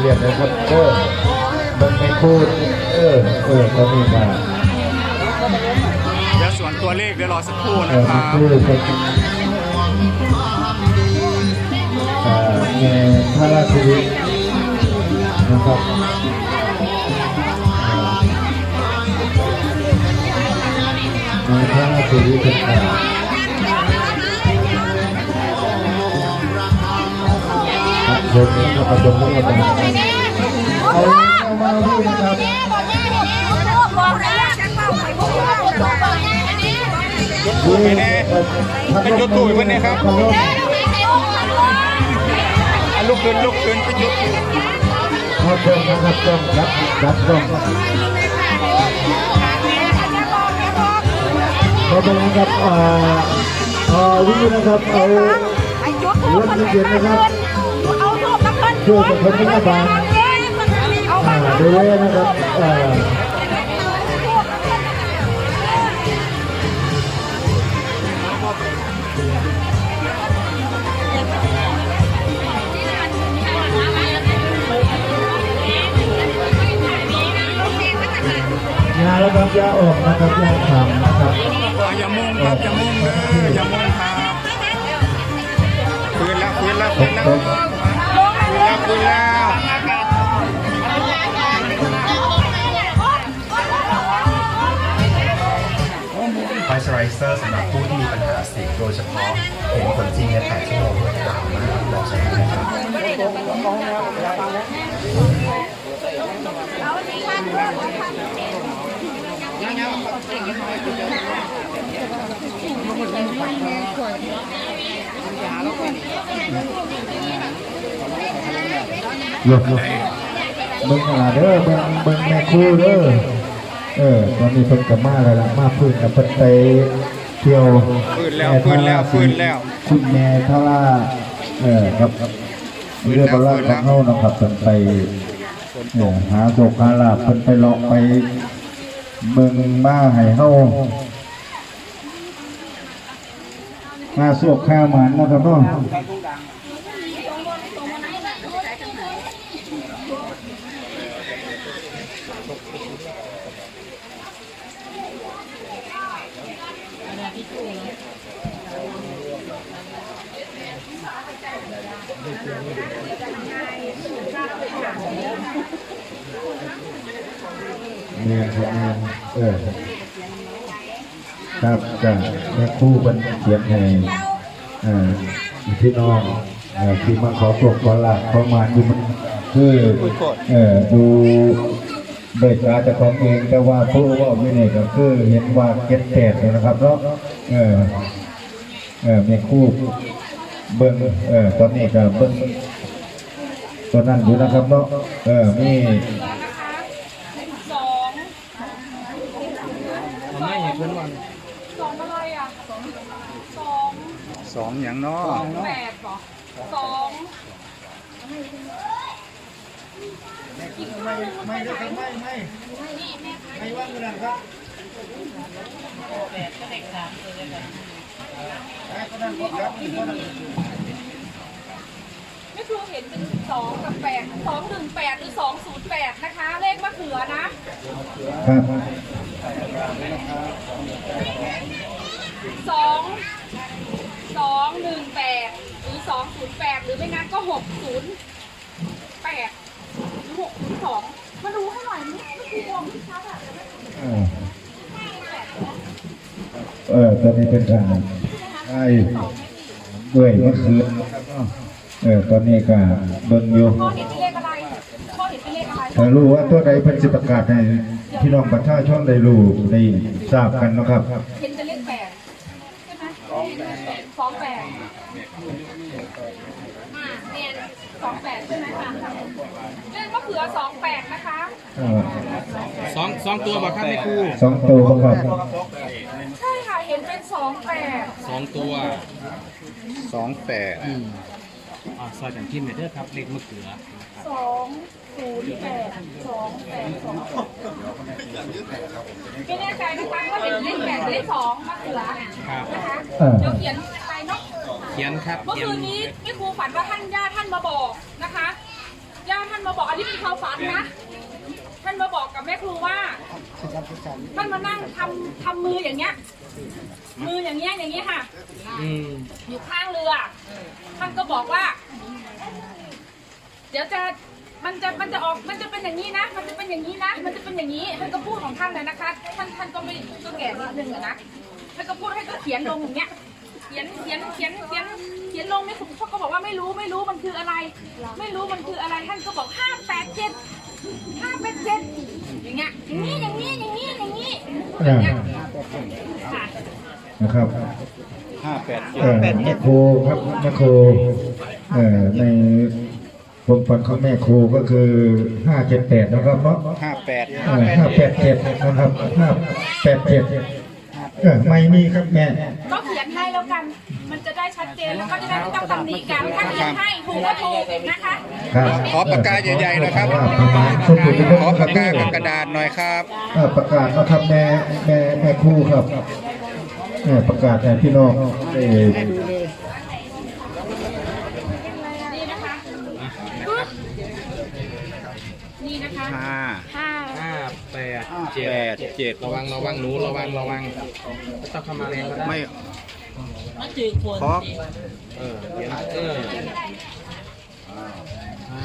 เลียนนะครับเออเบิ่งแม่ครูเออเออตอนนี้มาเดี๋ยวส่วนตัวเลขเดี๋ยวรอสักครู่นะครับครูเป็นอ่แม่พระราชินีนะครับแม่พระราชวิเป็นอ่าคร บผมนะครับประจำทั้งหมดนะครับเอาเอามาดูนะครับไปแน่เป็นจุดตู้เพื่อนเนี่ยครับลุกขึ้นลุกขึ้นเป็นจุดตู้เขาเพิ่มนะครับต้องรับรับต้องเขาเป็นนะครับอ่าอ่าวินะครับเอาไอ้จุดทูบมันเย็นนะครับ ช่วยกับคนที่มาบานเดูแลนะครับอ่ายาแล้วครับยาออกนะครับยาขำนะครับอย่ามุ่งครับอย่ามุ่งเลยอย่ามุ่งครับคืนแล้วคืนแล้วคืนแล้ว คืนแล้วคืนแล้วไฟเซอไรเซอร์สำหรับผู้ที่มีปัญหาสิวโดยเฉพาะเห็นผลจริงใน8ชั่วโมงด้วยกล่าวมากบอกใช้ได้ครับ หยกหยกเบิ่งอะเด้อเบิ่งเบิ่งแม่ครูเด้อเออตอนนี้เพิ่นกับมาแล้วล่ะมาพื้นกับเพิ่นไปเที่ยวคืนแล้วคืนแล้วคืนแล้วคุณแม่ทาราเออครับเรื่องบรรลัของเฮานะครับเพิ่นไปเออหาโศกาลาภเพิ่นไปเลาะไปเบิ่งมาให้เฮามาโศกข้ามันนะครับเนาะ แม่ครับแม่เออครับจะแม่คู่เป็นเขียนให้เอ่อพี่น้องอ่อที่มาขอตกขอลาขอมาดูมันคือเออดูเบิกอาจะของเองแต่ว่าผู้ว่าไม่เนี่ยก็คือเห็นว่าเก็ตแปดนะครับเนาะเออเออแม่คู่เบิ้งเออตอนนี้ก็เบิ้ง ตอนนั้นอยู่นะครับเนาะเออมีสองสองอะไรอะสองสองสองอย่างเนาะแปดเหรอสองเครู เห็นเป็นสองกับแปดสองหนึ่งแปดหรือสองศูนย์แปดนะคะ เลขมะเขือนะ ครับสองสองหนึ่งแปดหรือสองศูนย์แปดหรือไม่งั้นก็หกศูนย์แปดหรือหกศูนย์สองมาดูให้หน่อยนี่ไม่คือมองไม่ชัดอะเออเออตอนนี้เป็นการไอ้ด้วยมื่อคืนนะครับ เนาะเออตอนนี้ก็เบิ่งอยู่พ่อเห็นเป็นเลขอะไรพ่อเห็นเป็นเลขอะไรถ้ารู้ว่าตัวใดเป็นสิประกาศให้พี่น้องประชาชนได้รู้ได้ทราบกันเนาะครับ เห็นเป็นเลขแปดใช่ไหมสองแปดอ่าเนี่ยสองแปดใช่ไหมคะเลขมะเขือสองแปดนะคะเออสองสองตัวบอกครับแม่ครูสองตัวครับใช่ค่ะเห็นเป็นสองแปดสองตัวสองแปด อ่าซอยกันพิมพ์หน่อยเด้อครับเลขมะเขือสองศูนย์แปดสองแปดสองไม่แน่ใจนะคะว่าเห็นเลขแปดหรือเลขสองมะเขือนะคะเออ เดี๋ยวเขียนไปเนาะเขียนครับเมื่อเขียนคืนนี้พี่ครูฝันว่าท่านย่าท่านมาบอกนะคะย่าท่านมาบอกอันนี้เป็นความฝันนะท่านมาบอกกับแม่ครูว่าท่านมานั่งทำทำมืออย่างเงี้ย มืออย่างเงี้ยอย่างเงี้ยค่ะ อืมอยู่ข้างเรือ ท่านก็บอกว่า เดี๋ยวจะมันจะมันจะออกมันจะเป็นอย่างนี้นะ มันจะเป็นอย่างนี้นะ มันจะเป็นอย่างนี้ท่านก็พูดของท่านเลยนะคะ ท่านท่านก็ไม่ก็แก่นิดนึงอะนะท่านก็พูดให้ก็เขียนลงอย่างเงี้ย เขียนเขียนเขียนเขียนเขียนลงไม่ถูกเขาก็บอกว่าไม่รู้ไม่รู้มันคืออะไร ไม่รู้มันคืออะไรท่านก็บอกห้าแปดเจ็ดห้าแปดเจ็ดอย่างเงี้ยอย่างนี้อย่างนี้อย่างนี้อย่างนี้อย่างเงี้ยค่ะ นะครับห้าแปดเออแม่ครูครับแม่ครูเอ่อในผมฝันของแม่ครูก็คือห้าเจ็ดแปดนะครับเนาะห้าแปดห้าแปดเจ็ดนะครับห้าแปดเจ็ดเออไม่มีครับแม่ ก็เขียนให้แล้วกัน มันจะได้ชัดเจนแล้วก็จะได้ไม่ต้องตำหนิกันถ้าเขียนให้ถูกก็ถูกนะคะครับขอปากกาใหญ่ๆนะครับ ขอปากกากับกระดาษหน่อยครับ เออประกาศนะครับแม่แม่แม่ครูครับเออ ประกาศให้พี่น้องเออนี่นะคะปึ๊บนี่นะคะห้าห้าห้าแปดแปดเจ็ดระวังระวังหนูระวังระวังไม่ต้องเข้ามาแรงก็ได้ไม่ขอเออเขียนเออห้า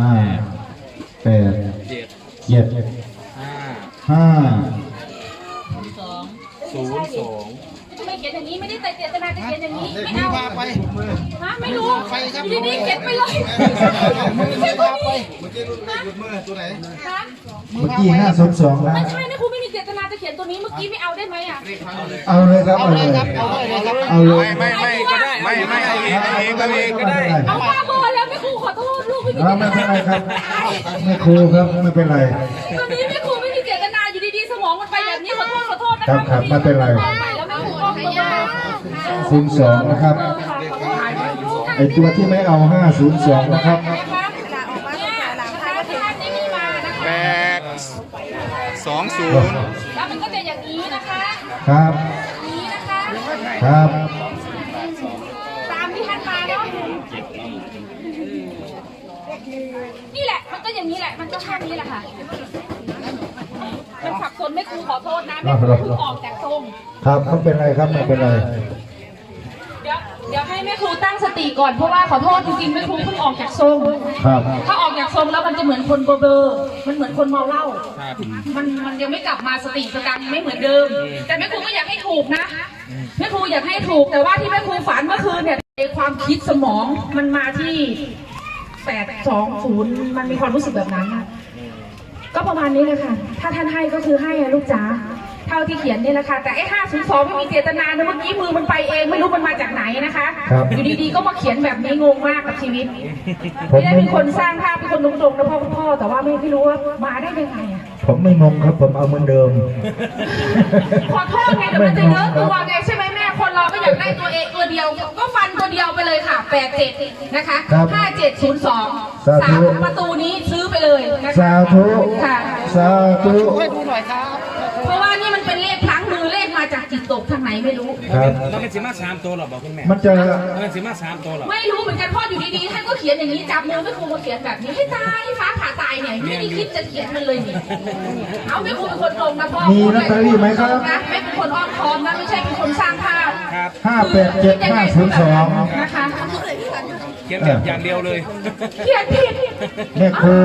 ห้าแปดเจ็ดเจ็ดห้าห้า ศูนย์สอง ทำไมเขียนอย่างนี้ ไม่ได้แต่ เจตนาจะเขียนอย่างนี้ไม่เอาไปฮะไม่รู้ทีนี้เขียนไปเลยเขียนตัวนี้เมื่อกี้รูปเลขหยุดมือตัวไหนฮะเมื่อกี้ห้าศูนย์สองแล้วไม่ใช่นะครูไม่มีเจตนาจะเขียนตัวนี้เมื่อกี้ไม่เอาได้ไหมอะเอาเลยครับเอาเลยเอาเลยไม่ไม่ไม่ไม่ไม่เอาอีกเอาอีกเอาอีกก็ได้เอาป้าเบอร์แล้วแม่ครูขอโทษลูกไม่มีเอาเจตไม่เป็นนาไรครับไม่ครูครับไม่เป็นไรตอนนี้แม่ครูไม่มีเจตนาอยู่ดีๆสมองมันไปแบบนี้ขอโทษขอโทษนะครัคะบครับไม่เป็นไรไปแล้วแม่ครู 502 นะครับ ไอตัวที่ไม่เอา 502 นะครับแปดสองศูนย์แล้วมันก็จะอย่างนี้นะคะครับนี้นะคะครับตามที่ท่านมาเนาะนี่แหละมันก็อย่างนี้แหละมันก็ข้างนี้แหละค่ะมันขับสนไม่ครูขอโทษนะไม่ครูออกจากทรงครับไม่เป็นไรครับไม่เป็นไร ครูตั้งสติก่อนเพราะว่าขอโทษจริงๆแม่ครูเพิ่งออกจากทรงครับ ถ้าออกจากทรงแล้วมันจะเหมือนคนเบลอๆมันเหมือนคนเมาเหล้าครับมันมันยังไม่กลับมาสติสตังค์ไม่เหมือนเดิม แต่แม่ครูก็อยากให้ถูกนะแม่ครูอยากให้ถูกแต่ว่าที่แม่ครูฝันเมื่อคืนเนี่ยในความคิดสมองมันมาที่แปดสองศูนย์มันมีความรู้สึกแบบนั้นนะก็ประมาณนี้เลยค่ะ ถ้าท่านให้ก็คือให้อะลูกจ๋า เท่าที่เขียนนี่แหละค่ะแต่ไอ้ห้าศูนย์สองไม่มีเจตนานะเมื่อกี้มือมันไปเองไม่รู้มันมาจากไหนนะคะครับอยู่ดีๆก็มาเขียนแบบนี้งงมากกับชีวิตผม ไม่ได้ไม่เป็นคนสร้างภาพเป็นคนตรงๆนะพ่อพ่อแต่ว่าไม่ไม่รู้ว่ามาได้ยังไงอะผมไม่งงครับ ผมเอาเหมือนเดิม ขอโทษไงเดี๋ยวมันจะเยอะตัวไงใช่ไหมแม่คนเราก็อยากได้ตัวเองตัวเดียว ก็ฟันตัวเดียวไปเลยค่ะแปดเจ็ดนะคะครับห้าเจ็ดศูนย์สองสาธุ สามประตูนี้ซื้อไปเลยนะคะสาธุ ค่ะ สาธุ เพราะว่านี่มันเป็นเลขพลั้งมือเลขมาจากจิตตกทางไหนไม่รู้ ครับเราเป็นสิมาสามตัวหรอบอกคุณแม่มันจะเราเป็นสิมาสามตัวหรอไม่รู้เหมือนกันพ่ออยู่ดีๆท่านก็เขียนอย่างนี้จับมือไม่ครูมาเขียนแบบนี้ให้ตายฟ้าผ่าตายเนี่ยไม่ได้คิดจะเขียนมันเลยนี่เอาไม่ครูเป็นคนตรงนะพ่อมีลอตเตอรี่ไหมครับนะไม่เป็นคนอ้อมค้อมนะไม่ใช่เป็นคนสร้างภาพครับห้าแปดเจ็ดห้าศูนย์สองนะคะเขียนแบบอย่างเดียวเลยเขียนผิดแม่ครู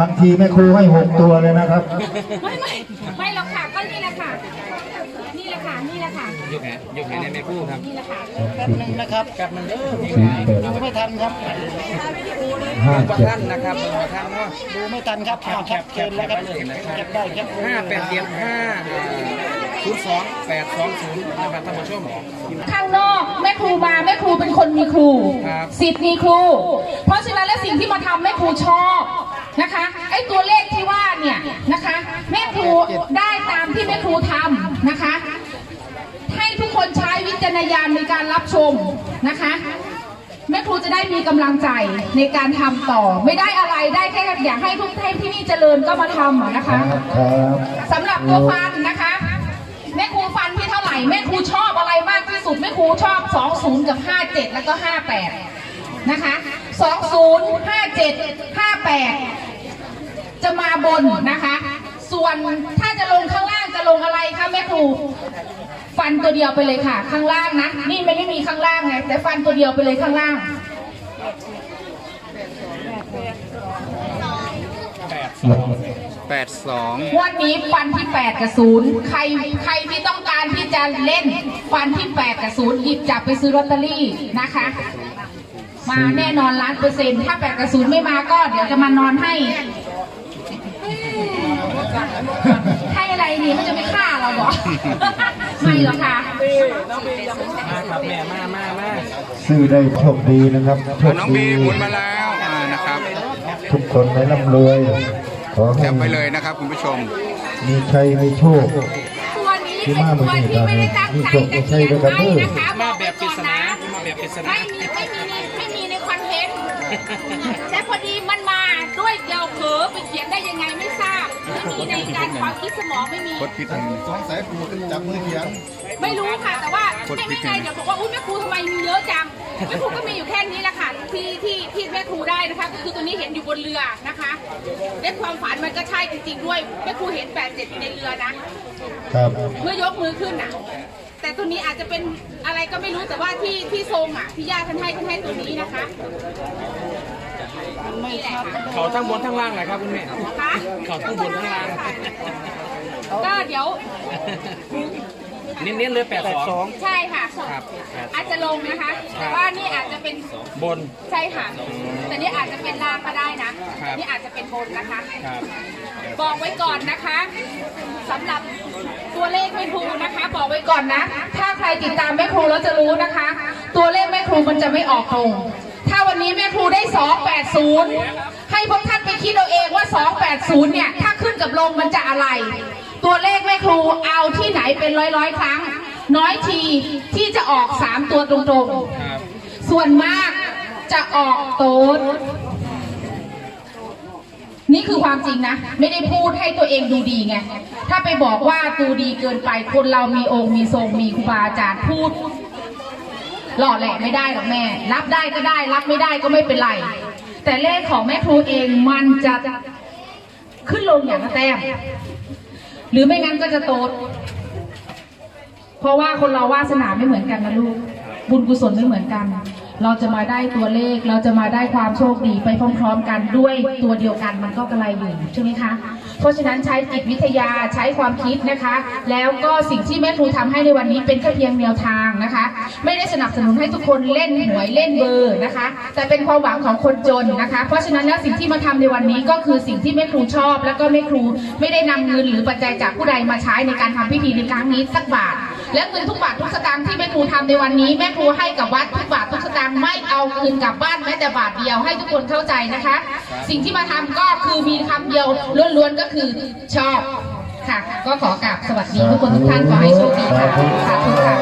บางทีแม่ครูให้หกตัวเลยนะครับ ไม่ไม่ไม่หรอกค่ะก็นี่แหละค่ะ นี่แหละค่ะนี่แหละค่ะยกแขนยกแขนในแม่กู้ครับนี่แหละค่ะนะครับกลับมันเด้อศูนย์แปดดูไม่ทันครับห้ากว่าเจ็ดท่านนะครับดูกว่าท่านเนาะดูไม่ทันครับแคปแคปแคปแล้วครับเลยนะครับได้แคปห้าแปดเจ็ดห้าศูนย์สองแปดสองศูนย์นะครับท่านผู้ชม ข้างนอกแม่ครูมาแม่ครูเป็นคนมีครูครับ สิทธิ์มีครู เพราะฉะนั้นแล้วสิ่งที่มาทำแม่ครูชอบ นะคะไอ้ตัวเลขที่ว่าเนี่ยนะคะ แม่ครูได้ตามที่แม่ครูทำนะคะ ให้ทุกคนใช้วิจารณญาณในการรับชมนะคะแม่ครูจะได้มีกำลังใจในการทำต่อ ไม่ได้อะไรได้แค่อยากให้ทุกท่านที่นี่เจริญก็มาทำอะนะคะครับสำหรับตัวฟันนะคะ แม่ครูฟันที่เท่าไหร่แม่ครูชอบอะไรมากที่สุดแม่ครูชอบ 20 กับ 57 แล้วก็ 58 นะคะ 20 57 58 จะมาบนนะคะ ส่วนถ้าจะลงข้างล่างจะลงอะไรคะแม่ครู ฟันตัวเดียวไปเลยค่ะ ข้างล่างนะ นี่มันไม่มีข้างล่างไงแต่ฟันตัวเดียวไปเลยข้างล่างแปดสองงวันนี้ฟันที่8กับ0ใครใครที่ต้องการที่จะเล่นฟันที่8กับ0หยิบจับไปซื้อลอตเตอรี่นะคะ มาแน่นอนล้านเปอร์เซ็นต์ถ้า8กับ0ไม่มาก็เดี๋ยวจะมานอนให้ ให้อะไรดีมันจะไม่ฆ่าเราบอก ไม่หรอกค่ะ มาครับแม่มามามาซื้อได้โชคดีนะครับโชคน้องดีบีหมุนมาแล้วอ่านะครับทุกคนได้ร่ำรวย ขอให้แคปไปเลยนะครับคุณผู้ชม มีชัยมีโชค ตัวนี้เป็นตัวที่ไม่ได้ตั้งใจจะเขียนให้นะคะบมาอกแบไว้บปริก่อนศนานะมาแบบปริศนา ไม่มีไม่มีในไม่มีในคอนเทนต์ แต่พอดีมันมาด้วยเดียวเผลอไปเขียนได้ยังไงไม่ทราบไม่มีในการความคิดสมองไม่มี กดผิดสองสายปูขึ้นจับมือเขียนไม่รู้ค่ะ แต่ว่าไม่ไม่ไงเดี๋ยวบอกว่าอุ้ยแม่ครูทำไมมีเยอะจังแม่ครูก็มีอยู่แค่นี้แหละค่ะที่ที่ที่แม่ครูได้นะคะก็คือตัวนี้เห็นอยู่บนเรือนะคะเล่นความฝันมันก็ใช่จริงๆด้วยแม่ครูเห็นแปดเจ็ดในเรือนะครับ เมื่อยกมือขึ้นน่ะ แต่ตัวนี้อาจจะเป็นอะไรก็ไม่รู้แต่ว่าที่ที่ทรงอะที่ย่าท่านให้ท่านให้ตัวนี้นะคะนี่แหละค่ะเขาทั้งบนทั้งล่างเลยครับคุณแม่คะเขาทั้งบนทั้งล่าง ก็เดี๋ยว เน้นๆเลยแปดสองใช่ค่ะ ครับอาจจะลงนะคะ แต่ว่านี่อาจจะเป็นบน ใช่ค่ะ แต่นี่อาจจะเป็นล่างก็ได้นะ ครับ นี่อาจจะเป็นบนนะคะ ครับบอกไว้ก่อนนะคะสำหรับตัวเลขแม่ครูนะคะ บอกไว้ก่อนนะ ถ้าใครติดตามแม่ครูแล้วจะรู้นะคะ ตัวเลขแม่ครูมันจะไม่ออกตรง ถ้าวันนี้แม่ครูได้ 280 ให้พวกท่านไปคิดเอาเองว่า 280 เนี่ย ถ้าขึ้น กับลงมันจะอะไร ตัวเลขแม่ครูเอาที่ไหนเป็นร้อยร้อยๆครั้ง น้อยทีที่จะออก3ตัวตรงครับๆส่วนมากจะออกโต๊ดนี่คือความจริงนะ ไม่ได้พูดให้ตัวเองดูดีไง ถ้าไปบอกว่าดูดีเกินไปคนเรามีองค์มีทรงมีครูบาอาจารย์พูด หล่อแหละไม่ได้หรอกแม่ รับได้ก็ได้ รับไม่ได้ก็ไม่เป็นไร แต่เลขของแม่ครูเองมันจะ ขึ้นลงอย่างละแต้มหรือไม่งั้นก็จะโต๊ดเพราะว่าคนเราวาสนาไม่เหมือนกันนะลูก บุญกุศลไม่เหมือนกัน เราจะมาได้ตัวเลข เราจะมาได้ความโชคดีไปพร้อมๆกันด้วยตัวเดียวกันมันก็กระไรอยู่ใช่ไหมคะ เพราะฉะนั้นใช้จิตวิทยาใช้ความคิดนะคะ แล้วก็สิ่งที่แม่ครูทำให้ในวันนี้เป็นแค่เพียงแนวทางนะคะ ไม่ได้สนับสนุนให้ทุกคนเล่นหวยเล่นเบอร์นะคะ แต่เป็นความหวังของคนจนนะคะ เพราะฉะนั้นแล้วสิ่งที่มาทำในวันนี้ก็คือสิ่งที่แม่ครูชอบ แล้วก็แม่ครูไม่ได้นำเงินหรือปัจจัยจากผู้ใดมาใช้ในการทำพิธีในครั้งนี้สักบาท และเงินทุกบาททุกสตางค์ที่แม่ครูทำในวันนี้ แม่ครูให้กับวัดทุกบาททุกสตางค์ไม่เอาคืนกลับบ้านแม้แต่บาทเดียวให้ทุกคนเข้าใจนะคะ สิ่งที่มาทำก็คือมีคำเดียวล้วนๆก็คือชอบค่ะ ก็ขอกราบสวัสดีทุกคนทุกท่านขอให้โชคดีค่ะสาธุค่ะ